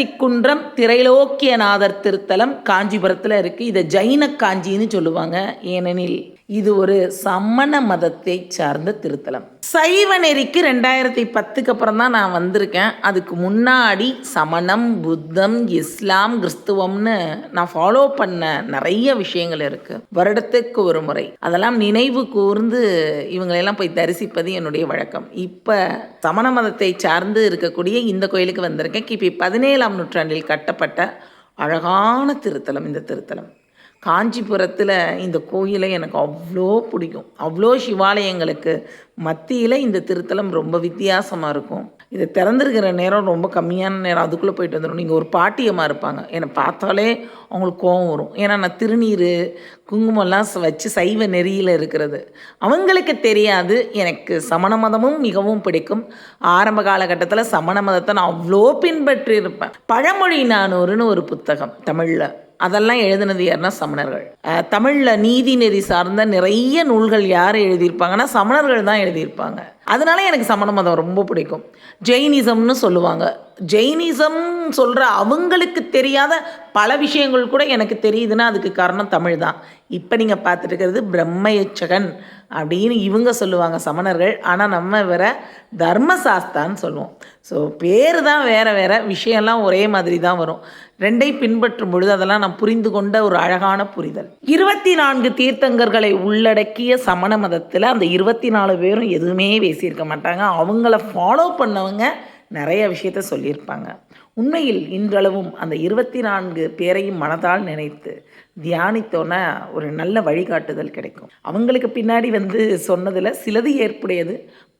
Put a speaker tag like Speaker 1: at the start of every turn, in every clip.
Speaker 1: திருப்பரத்திக்குன்றம் திரைலோக்கியநாதர் திருத்தலம் காஞ்சிபுரத்தில் இருக்குது இதை ஜைன காஞ்சின்னு சொல்லுவாங்க. ஏனெனில் இது ஒரு சமண மதத்தை சார்ந்த திருத்தலம். சைவ நெறிக்கு ரெண்டாயிரத்தி பத்துக்கு அப்புறம் தான் நான் வந்திருக்கேன். அதுக்கு முன்னாடி சமணம் புத்தம் இஸ்லாம் கிறிஸ்துவம்னு நான் ஃபாலோ பண்ண நிறைய விஷயங்கள் இருக்குது வருடத்துக்கு ஒரு முறை. அதெல்லாம் நினைவு கூர்ந்து இவங்களெல்லாம் போய் தரிசிப்பது என்னுடைய வழக்கம். இப்போ சமண மதத்தை சார்ந்து இருக்கக்கூடிய இந்த கோயிலுக்கு வந்திருக்கேன். கிபி பதினேழாம் நூற்றாண்டில் கட்டப்பட்ட அழகான திருத்தலம் இந்த திருத்தலம். காஞ்சிபுரத்தில் இந்த கோயிலை எனக்கு அவ்வளோ பிடிக்கும். அவ்வளோ சிவாலயங்களுக்கு மத்தியில் இந்த திருத்தலம் ரொம்ப வித்தியாசமாக இருக்கும். இதை திறந்துருக்கிற நேரம் ரொம்ப கம்மியான நேரம். அதுக்குள்ளே போயிட்டு வந்துடும் நீங்கள் ஒரு பாட்டியமாக இருப்பாங்க. என்னை பார்த்தாலே அவங்களுக்கு கோவம் வரும். ஏன்னா நான் திருநீர் குங்குமம்லாம் வச்சு சைவ நெறியில் இருக்கிறது. அவங்களுக்கு தெரியாது. எனக்கு சமண மதமும் மிகவும் பிடிக்கும். ஆரம்ப காலகட்டத்தில் சமண மதத்தை நான் அவ்வளோ பின்பற்றி இருப்பேன் பழமொழி நானூறுன்னு ஒரு புத்தகம் தமிழில். அதெல்லாம் எழுதினது யாருன்னா சமணர்கள். தமிழில் நீதிநெறி சார்ந்த நிறைய நூல்கள் யார் எழுதியிருப்பாங்கன்னா சமணர்கள் தான் எழுதியிருப்பாங்க. அதனால எனக்கு சமண மதம் ரொம்ப பிடிக்கும். ஜெயினிசம்னு சொல்லுவாங்க. ஜெயினிசம் சொல்கிற அவங்களுக்கு தெரியாத பல விஷயங்கள் கூட எனக்கு தெரியுதுன்னா அதுக்கு காரணம் தமிழ் தான். இப்போ நீங்கள் பார்த்துட்டு பிரம்மயச்சகன் அப்படின்னு இவங்க சொல்லுவாங்க சமணர்கள். ஆனால் நம்ம வேற தர்மசாஸ்தான்னு சொல்லுவோம். ஸோ பேர் தான் வேறு வேறு விஷயம்லாம் ஒரே மாதிரி தான் வரும். ரெண்டையும் பின்பற்றும் பொழுது அதெல்லாம் நான் புரிந்து கொண்ட ஒரு அழகான புரிதல். இருபத்தி நான்கு தீர்த்தங்கர்களை உள்ளடக்கிய சமண மதத்தில் அந்த இருபத்தி நாலு பேரும் எதுவுமே பேசியிருக்க மாட்டாங்க. அவங்கள ஃபாலோ பண்ணவங்க நிறைய விஷயத்த சொல்லியிருப்பாங்க. உண்மையில் இன்றளவும் அந்த இருபத்தி நான்கு பேரையும் மனதால் நினைத்து தியானித்தோன்னா ஒரு நல்ல வழிகாட்டுதல் கிடைக்கும். அவங்களுக்கு பின்னாடி வந்து சொன்னதில் சிலது ஏற்புடையது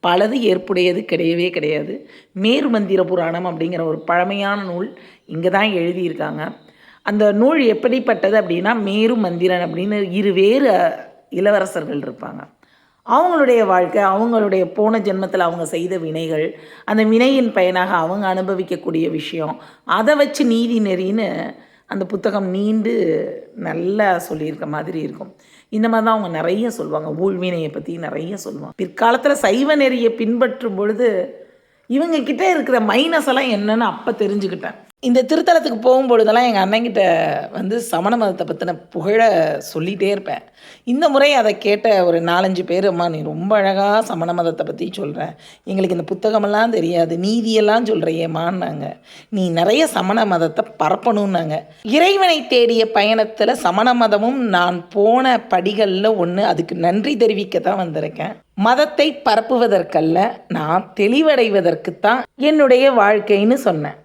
Speaker 1: பலது ஏற்புடையது கிடையவே கிடையாது. மேரு மந்திர புராணம் அப்படிங்கிற ஒரு பழமையான நூல் இங்கே தான் எழுதியிருக்காங்க. அந்த நூல் எப்படிப்பட்டது அப்படின்னா மேரு மந்திரன் அப்படின்னு இரு வேறு இளவரசர்கள் இருப்பாங்க. அவங்களுடைய வாழ்க்கை அவங்களுடைய போன ஜென்மத்தில் அவங்க செய்த வினைகள் அந்த வினையின் பயனாக அவங்க அனுபவிக்கக்கூடிய விஷயம். அதை வச்சு நீதி நெறின்னு அந்த புத்தகம் நீண்டு நல்லா சொல்லியிருக்க மாதிரி இருக்கும். இந்த மாதிரி தான் அவங்க நிறைய சொல்லுவாங்க ஊழ்வினையை பற்றி நிறைய சொல்லுவாங்க பிற்காலத்தில் சைவ நெறியை பின்பற்றும் பொழுது இவங்கக்கிட்ட இருக்கிற மைனஸ் எல்லாம் என்னன்னு அப்போ தெரிஞ்சுக்கிட்டேன். இந்த திருத்தலத்துக்கு போகும்பொழுதெல்லாம் எங்கள் அண்ணங்கிட்ட வந்து சமண மதத்தை பற்றின புகழ சொல்லிகிட்டே இருப்பேன். இந்த முறை அதை கேட்ட ஒரு நாலஞ்சு பேர் அம்மா நீ ரொம்ப அழகாக சமண மதத்தை பற்றி சொல்கிற எங்களுக்கு இந்த புத்தகமெல்லாம் தெரியாது நீதியெல்லாம் சொல்கிறையேம்மான்னாங்க நீ நிறைய சமண மதத்தை பரப்பணுன்னாங்க இறைவனை தேடிய பயணத்தில் சமண மதமும் நான் போன படிகளில் ஒன்று அதுக்கு நன்றி தெரிவிக்க தான் வந்திருக்கேன். மதத்தை பரப்புவதற்கல்ல நான் தெளிவடைவதற்குத்தான் என்னுடைய வாழ்க்கைன்னு சொன்னேன்.